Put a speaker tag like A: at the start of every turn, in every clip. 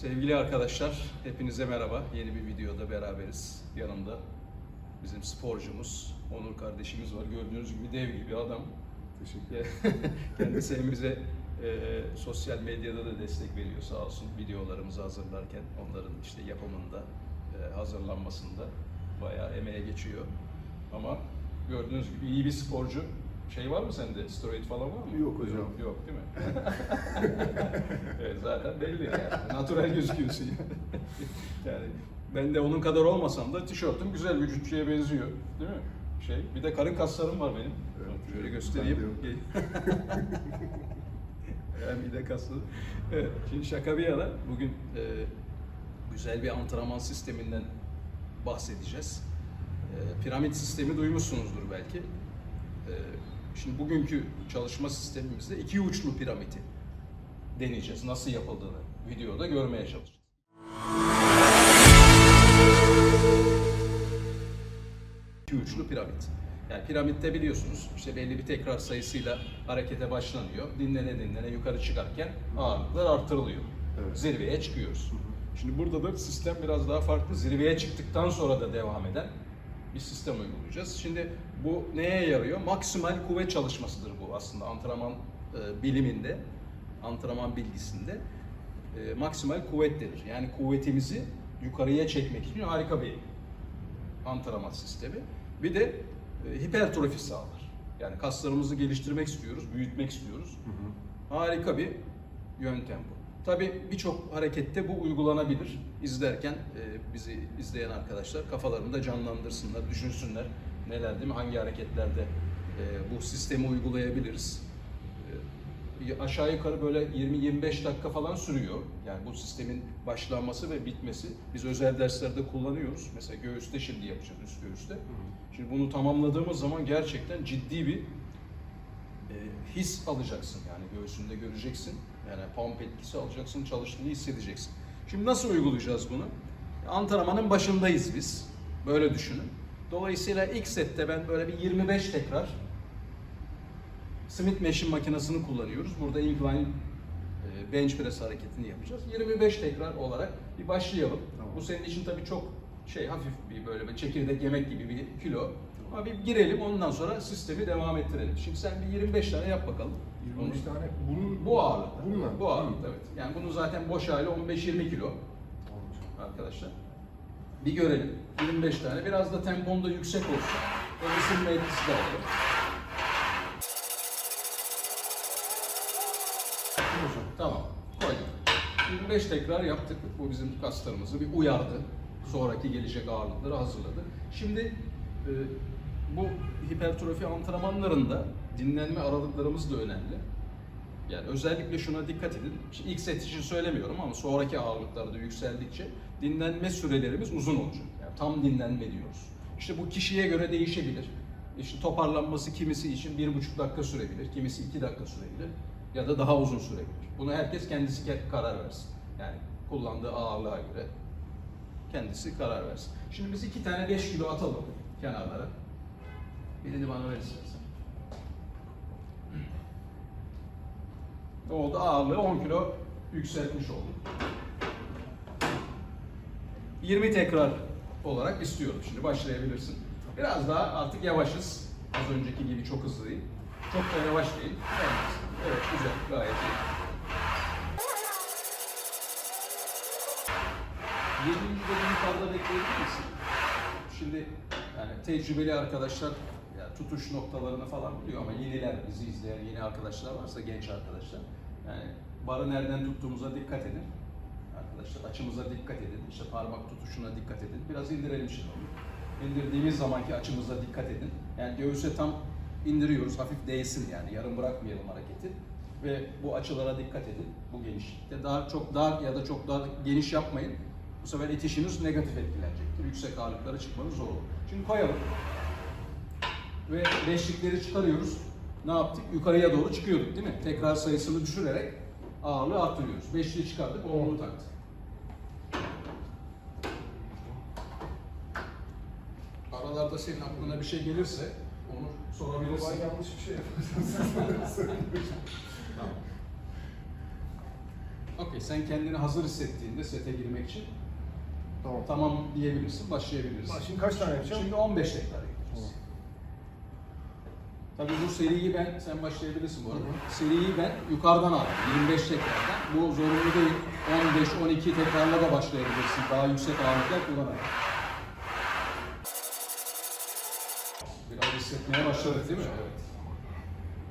A: Sevgili arkadaşlar, hepinize merhaba. Yeni bir videoda beraberiz. Yanımda bizim sporcumuz, Onur kardeşimiz var. Gördüğünüz gibi dev gibi adam.
B: Teşekkür
A: Kendisi hem bize e, sosyal medyada da destek veriyor sağ olsun. Videolarımızı hazırlarken onların işte yapımında, e, hazırlanmasında bayağı emeğe geçiyor. Ama gördüğünüz gibi iyi bir sporcu. Şey var mı sende? Steroid falan var mı?
B: Yok hocam.
A: Yok, yok değil mi? evet, zaten belli yani. Natural gözüküyorsun yani. yani ben de onun kadar olmasam da tişörtüm güzel vücutçuya benziyor. Değil mi? Şey, bir de karın kaslarım var benim.
B: Evet,
A: Şöyle göstereyim. yani bir de kaslı. Evet, şimdi şaka bir yana bugün e, güzel bir antrenman sisteminden bahsedeceğiz. E, piramit sistemi duymuşsunuzdur belki. E, şimdi bugünkü çalışma sistemimizde iki uçlu piramidi deneyeceğiz. Nasıl yapıldığını videoda görmeye çalışacağız. İki uçlu piramit. Yani piramitte biliyorsunuz işte belli bir tekrar sayısıyla harekete başlanıyor. Dinlene dinlene yukarı çıkarken ağırlıklar artırılıyor.
B: Evet.
A: Zirveye çıkıyoruz. Şimdi burada da sistem biraz daha farklı. Zirveye çıktıktan sonra da devam eden bir sistem uygulayacağız. Şimdi bu neye yarıyor? Maksimal kuvvet çalışmasıdır bu aslında antrenman e, biliminde, antrenman bilgisinde. E, maksimal kuvvet denir. Yani kuvvetimizi yukarıya çekmek için harika bir antrenman sistemi. Bir de e, hipertrofi sağlar. Yani kaslarımızı geliştirmek istiyoruz, büyütmek istiyoruz. Harika bir yöntem bu. Tabii birçok harekette bu uygulanabilir. İzlerken e, bizi izleyen arkadaşlar kafalarında canlandırsınlar, düşünsünler neler değil mi? Hangi hareketlerde e, bu sistemi uygulayabiliriz? E, aşağı yukarı böyle 20-25 dakika falan sürüyor. Yani bu sistemin başlanması ve bitmesi. Biz özel derslerde kullanıyoruz. Mesela göğüste şimdi yapacağız, üst göğüste. Şimdi bunu tamamladığımız zaman gerçekten ciddi bir e, his alacaksın yani göğsünde göreceksin. Yani pump etkisi alacaksın, çalıştığını hissedeceksin. Şimdi nasıl uygulayacağız bunu? Antrenmanın başındayız biz. Böyle düşünün. Dolayısıyla ilk sette ben böyle bir 25 tekrar Smith Machine makinesini kullanıyoruz. Burada incline e, bench press hareketini yapacağız. 25 tekrar olarak bir başlayalım.
B: Tamam.
A: Bu senin için tabii çok şey hafif bir böyle bir çekirdek yemek gibi bir kilo. Ama bir girelim ondan sonra sistemi devam ettirelim. Şimdi sen bir 25 tane yap bakalım.
B: 25
A: Onu-
B: tane bunun
A: Bu ağırlıkta.
B: Bununla.
A: Bu ağırlıkta evet. Yani bunun zaten boş hali 15-20 kilo arkadaşlar. Bir görelim. 25 tane. Biraz da tempon da yüksek olsun. O ısınma etkisi de olur.
B: Tamam.
A: Koyduk. 25 tekrar yaptık. Bu bizim kaslarımızı bir uyardı. Sonraki gelecek ağırlıkları hazırladı. Şimdi e, bu hipertrofi antrenmanlarında dinlenme aralıklarımız da önemli. Yani özellikle şuna dikkat edin. Şimdi ilk set için söylemiyorum ama sonraki ağırlıklarda yükseldikçe dinlenme sürelerimiz uzun olacak. Yani tam dinlenme diyoruz. İşte bu kişiye göre değişebilir. İşte toparlanması kimisi için bir buçuk dakika sürebilir, kimisi iki dakika sürebilir ya da daha uzun sürebilir. Bunu herkes kendisi ke- karar versin. Yani kullandığı ağırlığa göre kendisi karar versin. Şimdi biz iki tane 5 kilo atalım kenarlara. Birini bana ver istersen. Ne oldu? Ağırlığı 10 kilo yükseltmiş olduk. 20 tekrar olarak istiyorum. Şimdi başlayabilirsin. Biraz daha artık yavaşız. Az önceki gibi çok hızlı değil. Çok da yavaş değil. Evet, güzel. Gayet iyi. 20. de yukarıda bekleyebilir misin? Şimdi yani tecrübeli arkadaşlar tutuş noktalarını falan biliyor ama yeniler bizi izleyen yeni arkadaşlar varsa genç arkadaşlar yani barı nereden tuttuğumuza dikkat edin. Arkadaşlar açımıza dikkat edin. İşte parmak tutuşuna dikkat edin. Biraz indirelim şimdi onu. İndirdiğimiz zamanki açımıza dikkat edin. Yani göğüse tam indiriyoruz. Hafif değsin yani. Yarım bırakmayalım hareketi. Ve bu açılara dikkat edin. Bu genişlikte. Daha çok dar ya da çok dar geniş yapmayın. Bu sefer itişiniz negatif etkilenecektir. Yüksek ağırlıklara çıkmanız zor olur. Şimdi koyalım. Ve beşlikleri çıkarıyoruz. Ne yaptık? Yukarıya doğru çıkıyorduk değil mi? Tekrar sayısını düşürerek ağırlığı arttırıyoruz. Beşliği çıkardık, onluğu taktık. Aralarda senin aklına bir şey gelirse onu sorabilirsin.
B: Ben yanlış bir şey yapacağım.
A: Tamam. Okey. Sen kendini hazır hissettiğinde sete girmek için
B: Tamam.
A: tamam diyebilirsin, başlayabilirsin.
B: Bak, Şimdi kaç tane yapacağım?
A: Şimdi 15 tekrar. Tabii bu seriyi ben, sen başlayabilirsin bu arada. Seriyi ben yukarıdan aldım, 25 tekrardan. Bu zorunlu değil, 15-12 tekrarla da başlayabilirsin. Daha yüksek ağırlıklar kullanarak. Biraz hissetmeye başladık değil mi? Evet.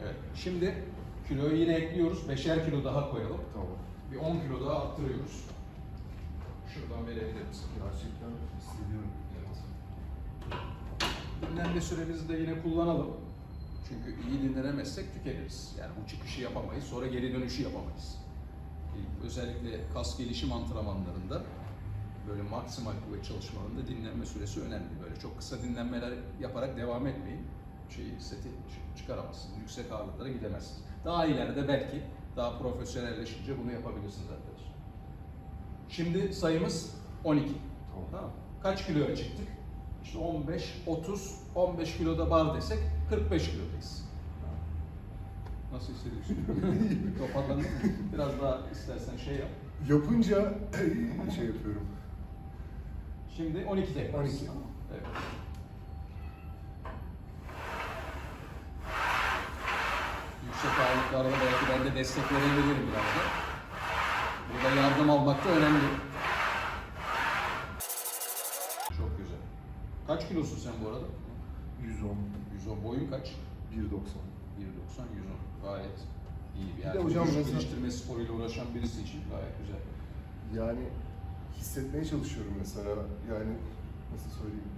A: Evet. Şimdi kiloyu yine ekliyoruz. 5'er kilo daha koyalım.
B: Tamam.
A: Bir 10 kilo daha arttırıyoruz. Şuradan verebilir misin?
B: Gerçekten hissediyorum.
A: Dinlenme süremizi de yine kullanalım. Çünkü iyi dinlenemezsek tükeniriz. Yani bu çıkışı yapamayız, sonra geri dönüşü yapamayız. Ee, Özellikle kas gelişim antrenmanlarında böyle maksimal kuvvet çalışmalarında dinlenme süresi önemli. Böyle çok kısa dinlenmeler yaparak devam etmeyin. Şeyi, seti çı- çıkaramazsınız. Yüksek ağırlıklara gidemezsiniz. Daha ileride belki daha profesyonelleşince bunu yapabilirsiniz arkadaşlar. Şimdi sayımız 12.
B: Tamam.
A: Tamam. Kaç kiloya çıktık? İşte 15, 30, 15 kiloda bar desek 45 kilodayız. Nasıl hissediyorsun? Toparlandın mı? Biraz daha istersen şey yap.
B: Yapınca şey yapıyorum.
A: Şimdi 12 tekrar.
B: 12.
A: Evet. Yüksek ağırlıklarda belki ben de destek verebilirim biraz da. Burada yardım almak da önemli. Çok güzel. Kaç kilosun sen bu arada?
B: 110,
A: 110 boyun kaç?
B: 1.90.
A: 1.90, 110. Gayet iyi bir
B: Bir de
A: yani.
B: hocam mesela-
A: geliştirme sporuyla uğraşan birisi için gayet güzel.
B: Yani hissetmeye çalışıyorum mesela. Yani nasıl söyleyeyim?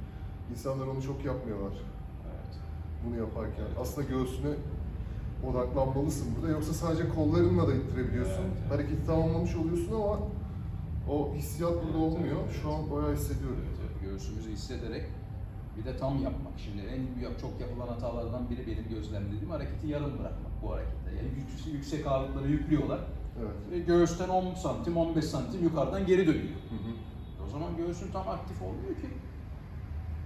B: İnsanlar onu çok yapmıyorlar
A: Evet.
B: bunu yaparken. Aslında göğsüne odaklanmalısın burada. Yoksa sadece kollarınla da ittirebiliyorsun.
A: Evet, evet.
B: Hareketi tamamlamış oluyorsun ama o hissiyat burada olmuyor. Şu an bayağı hissediyorum.
A: Evet, evet. Göğsümüzü hissederek bir de tam yapmak. Şimdi en büyük çok yapılan hatalardan biri benim gözlemlediğim hareketi yarım bırakmak bu harekette. Yani yüksek, yüksek ağırlıkları yüklüyorlar.
B: Evet.
A: Ve göğüsten 10 santim, 15 santim yukarıdan geri dönüyor.
B: Hı hı.
A: O zaman göğsün tam aktif olmuyor ki.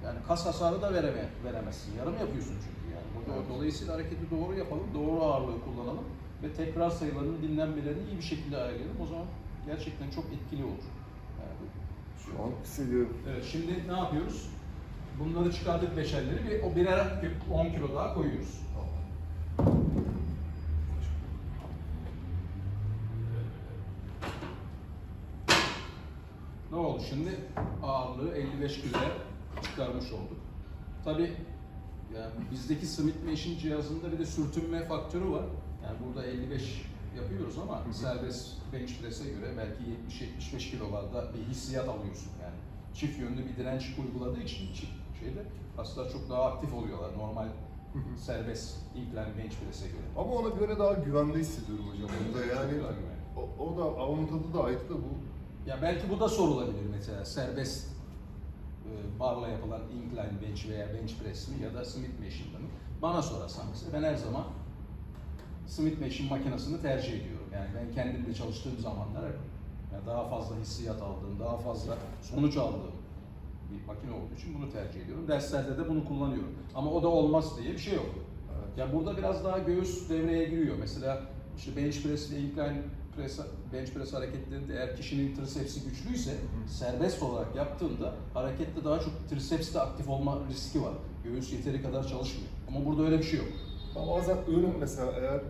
A: Yani kas hasarı da vereme, veremezsin. Yarım yapıyorsun çünkü yani. Burada
B: Evet.
A: Dolayısıyla hareketi doğru yapalım, doğru ağırlığı kullanalım ve tekrar sayılarının dinlenmelerini iyi bir şekilde ayarlayalım. O zaman gerçekten çok etkili olur. Yani
B: Şu an hissediyorum.
A: Evet, şimdi ne yapıyoruz? Bunları çıkardık beşerleri ve o birer 10 kilo daha koyuyoruz. Ne oldu şimdi? Ağırlığı 55 kiloya çıkarmış olduk. Tabi yani bizdeki Smith Machine cihazında bir de sürtünme faktörü var. Yani burada 55 yapıyoruz ama
B: Hı hı.
A: serbest bench press'e göre belki 70-75 kilolarda bir hissiyat alıyorsun yani. Çift yönlü bir direnç uyguladığı için çift şeyde kaslar çok daha aktif oluyorlar normal serbest incline bench press'e göre.
B: Ama ona göre daha güvende hissediyorum hocam. Bunda yani
A: Çok daha güvenli.
B: o, o da avun tadı da ayrı da bu.
A: Ya belki bu da sorulabilir mesela serbest e, barla yapılan incline bench veya bench press mi ya da Smith machine'da mı? Bana sorarsan mesela ben her zaman Smith machine makinesini tercih ediyorum. Yani ben kendimde çalıştığım zamanlar hep yani daha fazla hissiyat aldığım, daha fazla sonuç aldığım makine olduğu için bunu tercih ediyorum. Derslerde de bunu kullanıyorum. Ama o da olmaz diye bir şey yok.
B: Evet.
A: Ya burada biraz daha göğüs devreye giriyor. Mesela işte bench press ile incline press, bench press hareketlerinde eğer kişinin trisepsi güçlüyse
B: hı.
A: serbest olarak yaptığında harekette daha çok trisepste aktif olma riski var. Göğüs yeteri kadar çalışmıyor. Ama burada öyle bir şey yok.
B: Bazen ön mesela eğer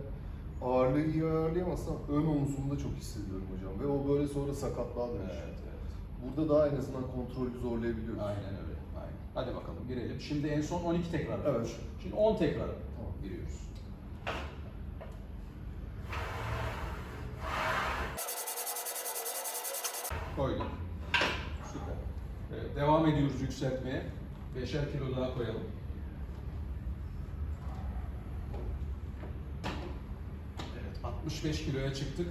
B: ağırlığı iyi ayarlayamazsam ön omzumda çok hissediyorum hocam. Ve o böyle sonra sakatlığa dönüşüyor.
A: evet.
B: Burada daha en azından kontrolü zorlayabiliyoruz.
A: Aynen öyle. Aynen. Hadi bakalım girelim. Şimdi en son 12 tekrar.
B: Evet.
A: Şimdi 10 tekrar
B: Tamam.
A: giriyoruz. Koyduk. Süper. Evet, devam ediyoruz yükseltmeye. 5'er kilo daha koyalım. Evet, 65 kiloya çıktık.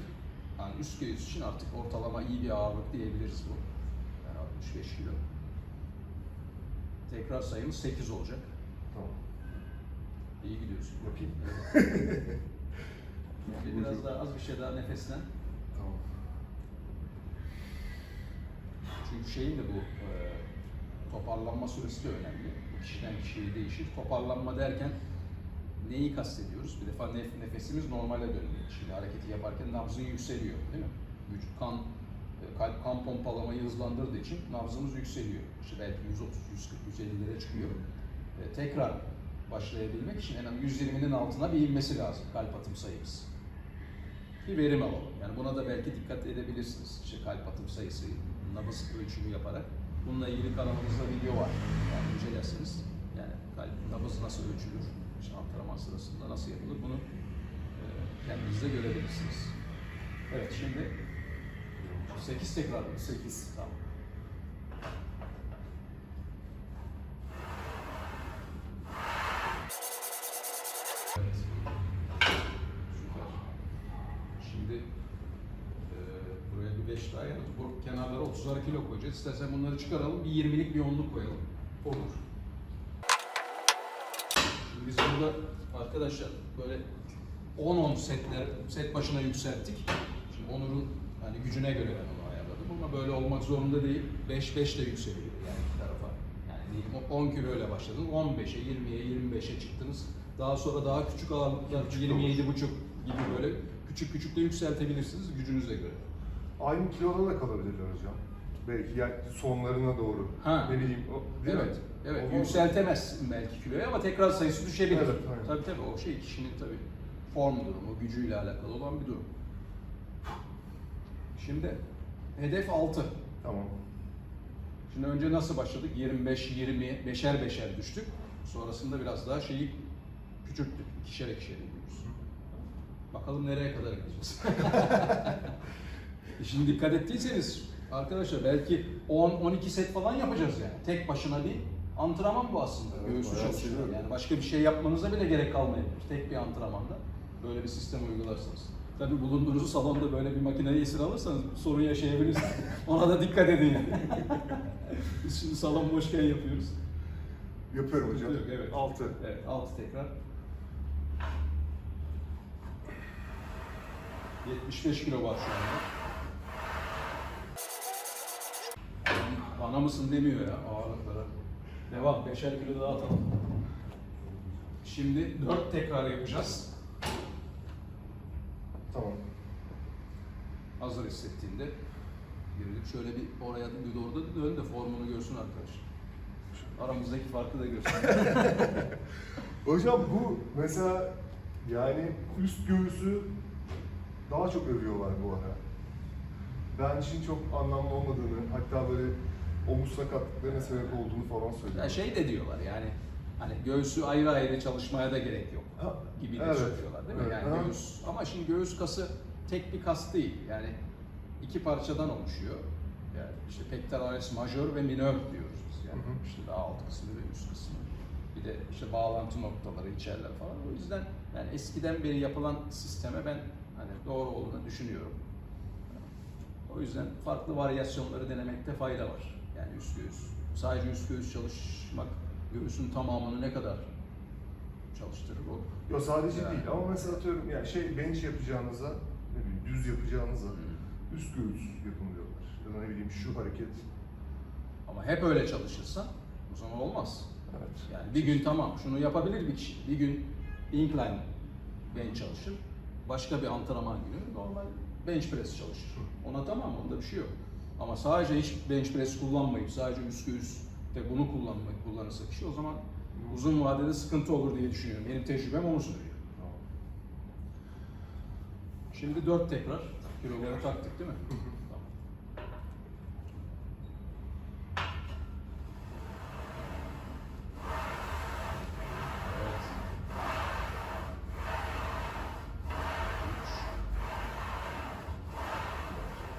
A: Yani üst göğüs için artık ortalama iyi bir ağırlık diyebiliriz bu. Yani 65 kilo. Tekrar sayımız 8 olacak.
B: Tamam.
A: İyi gidiyorsun.
B: Yapayım.
A: Yani biraz daha az bir şey daha nefeslen.
B: Tamam.
A: Çünkü şeyin de bu e, toparlanma süresi de önemli. Bu kişiden kişiye değişir. Toparlanma derken neyi kastediyoruz? Bir defa nef- nefesimiz normale dönüyor. Şimdi hareketi yaparken nabzın yükseliyor değil mi? vücut kan kalp kan pompalamayı hızlandırdığı için nabzımız yükseliyor. İşte belki 130, 140, 150'lere çıkıyor. E, tekrar başlayabilmek için en az 120'nin altına bir inmesi lazım kalp atım sayımız. Bir verim alalım. Yani buna da belki dikkat edebilirsiniz. İşte kalp atım sayısı, nabız ölçümü yaparak. Bununla ilgili kanalımızda video var. Yani incelersiniz. Yani kalp nabız nasıl ölçülür, işte antrenman sırasında nasıl yapılır bunu e, kendiniz de görebilirsiniz. Evet şimdi 8 tekrar mı? 8. Tamam. Evet. Şimdi e, buraya bir 5 daha yanıt. Bu kenarlara 30'ar kilo koyacağız. İstersen bunları çıkaralım. Bir 20'lik bir onluk koyalım. Olur. Şimdi biz burada arkadaşlar böyle 10-10 setler, set başına yükselttik. Şimdi Onur'un hani gücüne göre ben onu ayarladım ama böyle olmak zorunda değil. 5-5 de yükseliyor yani iki tarafa. Yani diyelim o 10 kilo ile başladınız, 15'e, 20'ye, 25'e çıktınız. Daha sonra daha küçük ağırlıklar,
B: Küçük
A: 27,5 gibi böyle küçük küçük de yükseltebilirsiniz gücünüze göre.
B: Aynı kiloda da kalabilirler hocam. Belki yani sonlarına doğru.
A: Ha.
B: Ne bileyim. O, değil mi?
A: Evet, evet.
B: Olmaz mı?
A: Yükseltemezsin belki kiloyu ama tekrar sayısı düşebilir.
B: Evet, aynen.
A: tabii tabii o şey kişinin tabii form durumu, gücüyle alakalı olan bir durum. Şimdi hedef 6.
B: Tamam.
A: Şimdi önce nasıl başladık? 25, 20, beşer beşer düştük. Sonrasında biraz daha şeyi küçülttük. İkişer ikişer gidiyoruz. Bakalım nereye kadar gideceğiz. Şimdi dikkat ettiyseniz arkadaşlar belki 10-12 set falan yapacağız yani. Tek başına bir antrenman bu aslında.
B: Evet, bayağı
A: çalışıyor. Yani başka bir şey yapmanıza bile gerek kalmayabilir. Tek bir antrenmanda böyle bir sistem uygularsanız. Tabii bulunduğunuz salonda böyle bir makineyi esir alırsanız sorun yaşayabilirsiniz. Ona da dikkat edin yani. Biz şimdi salon boşken yapıyoruz.
B: Yapıyorum hocam.
A: Yok, evet.
B: 6.
A: Evet, altı tekrar. 75 kilo var şu anda. Bana mısın demiyor ya ağırlıklara. Devam, 5'er kilo daha atalım. Şimdi 4 tekrar yapacağız.
B: Tamam.
A: Hazır hissettiğinde. Girelim şöyle bir oraya bir doğru da dön de formunu görsün arkadaş. Aramızdaki farkı da görsün.
B: Hocam bu mesela yani üst göğüsü daha çok övüyorlar bu ara. Ben için çok anlamlı olmadığını, hatta böyle omuz sakatlıklarına sebep olduğunu falan söylüyorlar.
A: Ya şey de diyorlar yani hani göğsü ayrı ayrı çalışmaya da gerek yok gibi de
B: evet,
A: söylüyorlar değil mi?
B: evet,
A: Yani göğüs ama şimdi göğüs kası tek bir kas değil. Yani iki parçadan oluşuyor. Yani işte pectoralis major ve minor diyoruz biz yani.
B: Hı hı.
A: İşte daha alt kısmı ve üst kısmı. Bir de işte bağlantı noktaları içerler falan. O yüzden yani eskiden beri yapılan sisteme ben hani doğru olduğunu düşünüyorum. O yüzden farklı varyasyonları denemekte fayda var. Yani üst göğüs. Sadece üst göğüs çalışmak göğüsün tamamını ne kadar çalıştırır o?
B: Yo sadece
A: Yani.
B: değil ama mesela atıyorum yani şey bench yapacağınıza, ne bileyim düz yapacağınıza üst göğüs yapın diyorlar. Ya da ne bileyim şu hareket.
A: Ama hep öyle çalışırsan o zaman olmaz.
B: Evet.
A: Yani bir gün tamam şunu yapabilir bir kişi. Bir gün incline bench çalışır. Başka bir antrenman günü normal bench press çalışır. Ona tamam onda bir şey yok. Ama sadece hiç bench press kullanmayıp sadece üst göğüs de bunu kullanmayı kullanırsa kişi o zaman uzun vadede sıkıntı olur diye düşünüyorum. Benim tecrübem onu söylüyor. Şimdi dört tekrar kiloları taktık değil mi?
B: Hı hı.
A: Tamam. Evet. Üç.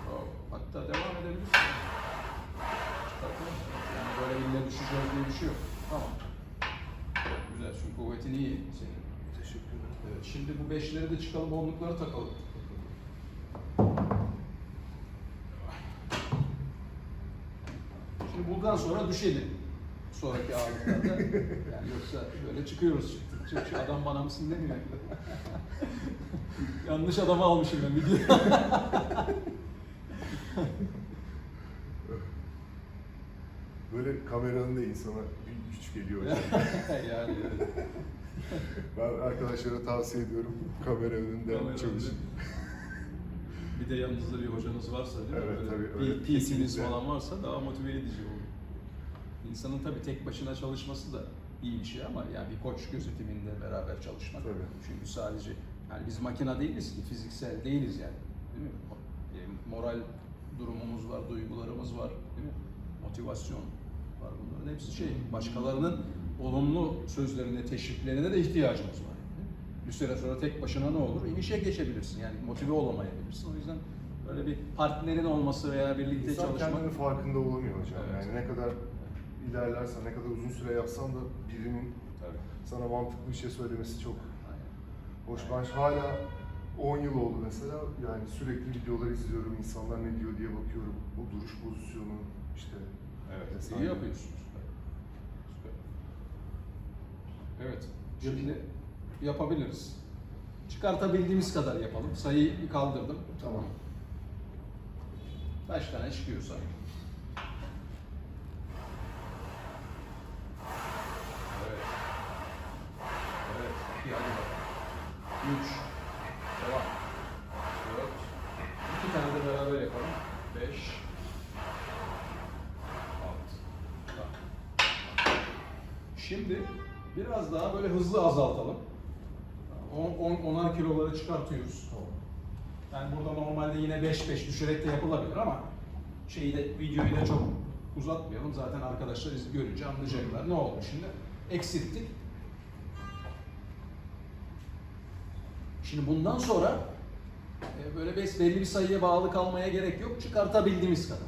A: Bravo. Hatta devam edebilirsin. Çıkartalım. Yani böyle ille düşeceğiz diye bir şey yok. Tamam. Güzel çünkü kuvvetin iyi senin.
B: Teşekkür ederim.
A: Evet, şimdi bu beşleri de çıkalım, onlukları takalım. Şimdi buradan sonra düşelim. Sonraki ağırlıklarda. Yani yoksa böyle çıkıyoruz çıktık. Çık, şu adam bana mısın demiyor. Yanlış adamı almışım ben video.
B: Böyle kameranın da insana bir güç geliyor
A: yani evet.
B: ben arkadaşlara tavsiye ediyorum kamera önünde
A: Kamera
B: çalışın.
C: Bir de yanınızda bir hocanız varsa değil mi?
B: Evet,
C: Böyle
B: tabii,
C: bir PT'niz
B: kesinlikle.
C: falan varsa daha motive edici olur.
A: İnsanın tabii tek başına çalışması da iyi bir şey ama yani bir koç gözetiminde beraber çalışmak.
B: Tabii.
A: Çünkü sadece yani biz makina değiliz ki fiziksel değiliz yani. Değil mi? E, moral durumumuz var, duygularımız var, değil mi? Motivasyon bunların hepsi şey. Başkalarının olumlu sözlerine, teşviklerine de ihtiyacımız var. Bir süre sonra tek başına ne olur? İnişe geçebilirsin yani motive olamayabilirsin. O yüzden böyle bir partnerin olması veya birlikte
B: İnsan
A: çalışmak
B: kendinin farkında olamıyor hocam.
A: Evet.
B: Yani ne kadar ilerlersen, ne kadar uzun süre yapsan da birinin
A: Tabii.
B: sana mantıklı bir şey söylemesi çok
A: Aynen.
B: hoş. Ben hala 10 yıl oldu mesela. Yani sürekli videolar izliyorum, insanlar ne diyor diye bakıyorum. O duruş pozisyonu işte.
A: Evet,
B: vesaire.
A: iyi yapıyorsunuz. Süper. Evet, şimdi yapabiliriz. Çıkartabildiğimiz kadar yapalım. Sayıyı kaldırdım.
B: Tamam.
A: Kaç tane çıkıyorsa. 10 10'ar kiloları çıkartıyoruz.
B: Tamam.
A: Yani burada normalde yine 5-5 düşerek de yapılabilir ama şeyi de videoyu da çok uzatmayalım. Zaten arkadaşlar izi görünce anlayacaklar. Ne oldu şimdi? Eksilttik. Şimdi bundan sonra e, böyle belli bir sayıya bağlı kalmaya gerek yok. Çıkartabildiğimiz kadar.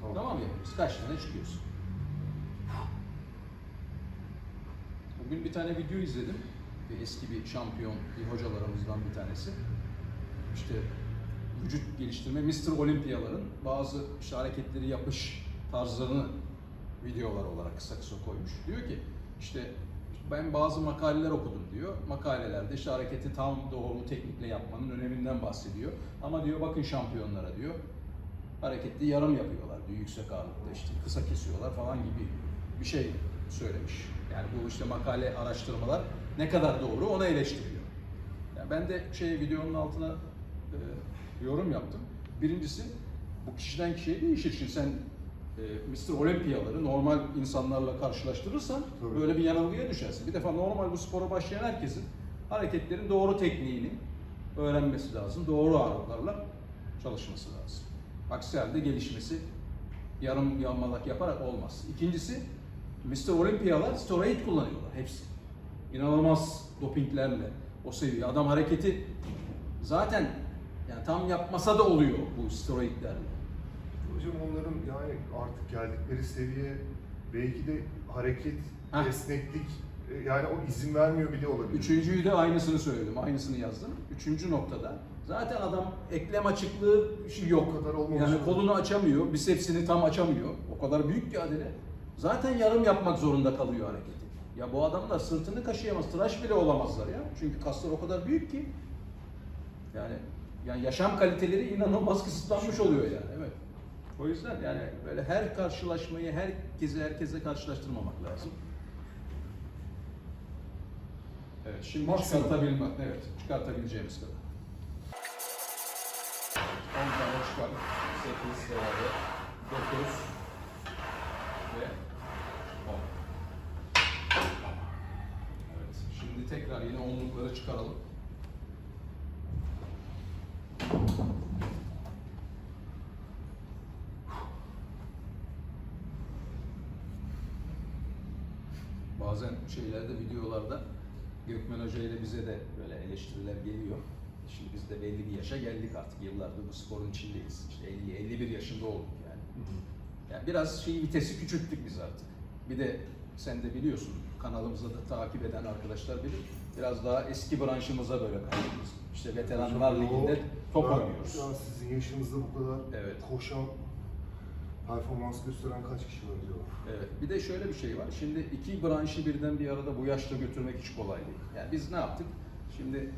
B: Tamam.
A: Tamam, mı yapıyoruz? Kaç tane çıkıyorsun? Bugün bir tane video izledim. Bir eski bir şampiyon, bir hocalarımızdan bir tanesi. İşte vücut geliştirme, Mr. Olimpiyaların bazı işte hareketleri yapış tarzlarını videolar olarak kısa kısa koymuş. Diyor ki işte ben bazı makaleler okudum diyor. Makalelerde işte hareketi tam doğru teknikle yapmanın öneminden bahsediyor. Ama diyor bakın şampiyonlara diyor hareketli yarım yapıyorlar diyor yüksek ağırlıkta işte kısa kesiyorlar falan gibi bir şey söylemiş. Yani bu işte makale araştırmalar ne kadar doğru onu eleştiriyor. Yani ben de şey videonun altına e, yorum yaptım. Birincisi bu kişiden kişiye değişir. Şimdi sen e, Mr. Olimpiyaları normal insanlarla karşılaştırırsan
B: Tabii.
A: böyle bir yanılgıya düşersin. Bir defa normal bu spora başlayan herkesin hareketlerin doğru tekniğini öğrenmesi lazım. Doğru ağırlıklarla çalışması lazım. Aksi halde gelişmesi yarım yamalak yaparak olmaz. İkincisi Mr. Olimpiyalar steroid kullanıyorlar hepsi. İnanılmaz dopinglerle o seviye. Adam hareketi zaten yani tam yapmasa da oluyor bu steroidlerle.
B: Hocam onların yani artık geldikleri seviye belki de hareket,
A: Heh.
B: esneklik e, yani o izin vermiyor bile olabilir.
A: Üçüncüyü de aynısını söyledim, aynısını yazdım. Üçüncü noktada zaten adam eklem açıklığı şey yok.
B: O kadar olmamış
A: Yani kolunu açamıyor, bisepsini tam açamıyor. O kadar büyük ki adele. Zaten yarım yapmak zorunda kalıyor hareketi. Ya bu adamlar sırtını kaşıyamaz, tıraş bile olamazlar ya. Çünkü kaslar o kadar büyük ki. Yani yani yaşam kaliteleri inanılmaz kısıtlanmış oluyor yani. Evet. O yüzden yani böyle her karşılaşmayı herkese herkese karşılaştırmamak lazım. Evet, şimdi
B: Maksimum.
A: çıkartabilmek, evet, çıkartabileceğimiz kadar. 10 tane çıkar, 8 beraber, 9 ve 10. Evet, şimdi tekrar yine onlukları çıkaralım. Bazen şeylerde, videolarda Gökmen Hoca ile bize de böyle eleştiriler geliyor. Şimdi biz de belli bir yaşa geldik artık. Yıllardır bu sporun içindeyiz. İşte 50 51 yaşında olduk yani. Yani biraz şey vitesi küçülttük biz artık. Bir de sen de biliyorsun kanalımızda da takip eden arkadaşlar bilir. Biraz daha eski branşımıza böyle kayıyoruz. İşte veteranlar
B: Hocam, o-
A: liginde top
B: ben
A: oynuyoruz.
B: Şu an sizin yaşınızda bu kadar
A: Evet.
B: koşan, performans gösteren kaç kişi var acaba?
A: Evet. Bir de şöyle bir şey var. Şimdi iki branşı birden bir arada bu yaşta götürmek hiç kolay değil. Yani biz ne yaptık? Şimdi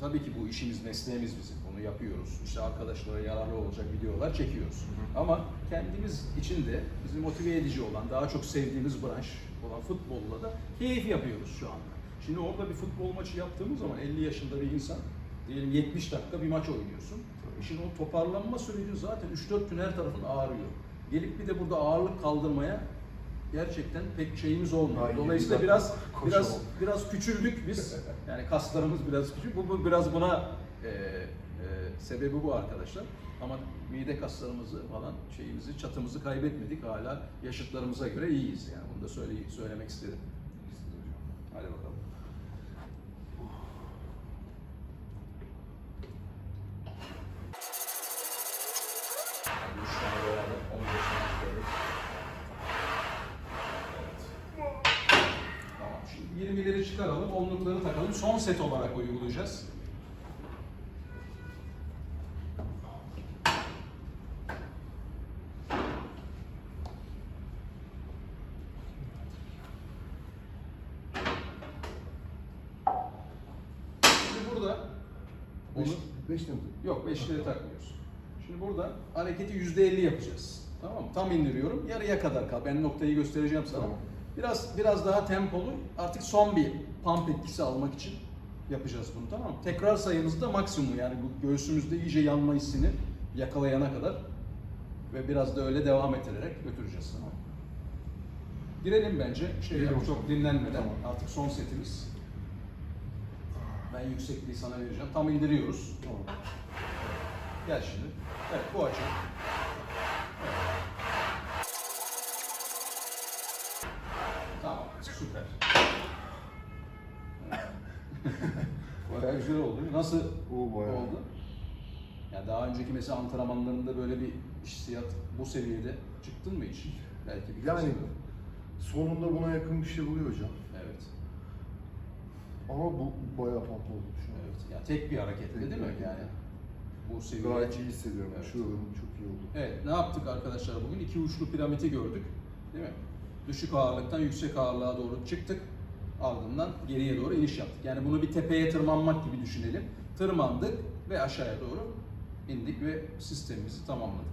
A: tabii ki bu işimiz, mesleğimiz bizim. Bunu yapıyoruz. İşte arkadaşlara yararlı olacak videolar çekiyoruz. Ama kendimiz için de bizi motive edici olan, daha çok sevdiğimiz branş olan futbolla da keyif yapıyoruz şu anda. Şimdi orada bir futbol maçı yaptığımız zaman 50 yaşında bir insan Diyelim 70 dakika bir maç oynuyorsun. Şimdi o toparlanma süreci zaten 3-4 gün her tarafın ağrıyor. Gelip bir de burada ağırlık kaldırmaya gerçekten pek şeyimiz olmuyor.
B: Aynen.
A: Dolayısıyla biraz biraz biraz küçüldük biz. Yani kaslarımız biraz küçük. Bu, bu biraz buna e, e, sebebi bu arkadaşlar. Ama mide kaslarımızı falan şeyimizi çatımızı kaybetmedik. Hala yaşıtlarımıza göre iyiyiz yani. Bunu da söyle, söylemek istedim. Hadi bakalım. Son set olarak uygulayacağız. Şimdi burada onu
B: beş mi?
A: Yok beşleri takmıyoruz. Şimdi burada hareketi yüzde elli yapacağız. Tamam mı? Tam indiriyorum. Yarıya kadar kal. Ben noktayı göstereceğim sana.
B: Tamam.
A: Biraz biraz daha tempolu. Artık son bir pump etkisi almak için yapacağız bunu tamam mı? Tekrar sayımız da maksimum yani bu göğsümüzde iyice yanma hissini yakalayana kadar ve biraz da öyle devam ettirerek götüreceğiz tamam mı? Girelim bence şey
B: Girelim
A: yap, çok dinlenmeden.
B: Tamam.
A: Artık son setimiz. Ben yüksekliği sana vereceğim. Tam indiriyoruz.
B: Tamam.
A: Gel şimdi. Evet bu açı. Evet. Tamam süper. Güzel oldu. Nasıl
B: O bayağı.
A: oldu? Ya daha önceki mesela antrenmanlarında böyle bir hissiyat bu seviyede çıktın mı hiç? Belki bir
B: Yani sonunda buna yakın bir şey oluyor hocam.
A: Evet.
B: Ama bu bayağı pump oldu şu an.
A: Evet. Ya tek bir hareketle
B: Tek
A: değil
B: bir
A: mi?
B: hareket.
A: Yani bu seviyeye
B: Gayet iyi hissediyorum.
A: Evet.
B: Şuralarım çok iyi oldu.
A: Evet, ne yaptık arkadaşlar bugün? İki uçlu piramidi gördük. Değil mi? Düşük ağırlıktan yüksek ağırlığa doğru çıktık. Ardından geriye doğru iniş yaptık. Yani bunu bir tepeye tırmanmak gibi düşünelim. Tırmandık ve aşağıya doğru indik ve sistemimizi tamamladık.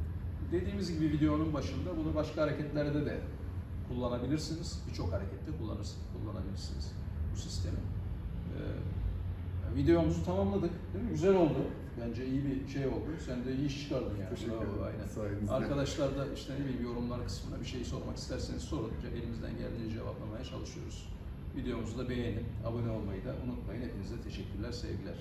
A: Dediğimiz gibi videonun başında bunu başka hareketlerde de kullanabilirsiniz. Birçok harekette kullanırsınız, kullanabilirsiniz bu sistemi. Ee, videomuzu tamamladık. Değil mi? Güzel oldu. Bence iyi bir şey oldu. Sen de iyi iş çıkardın yani.
B: Teşekkür
A: Bravo,
B: ederim.
A: Aynen.
B: Sayenizde.
A: Arkadaşlar da işte ne bileyim yorumlar kısmına bir şey sormak isterseniz sorun. Elimizden geldiğince cevaplamaya çalışıyoruz. Videomuzu da beğenin, abone olmayı da unutmayın. Hepinize teşekkürler, sevgiler.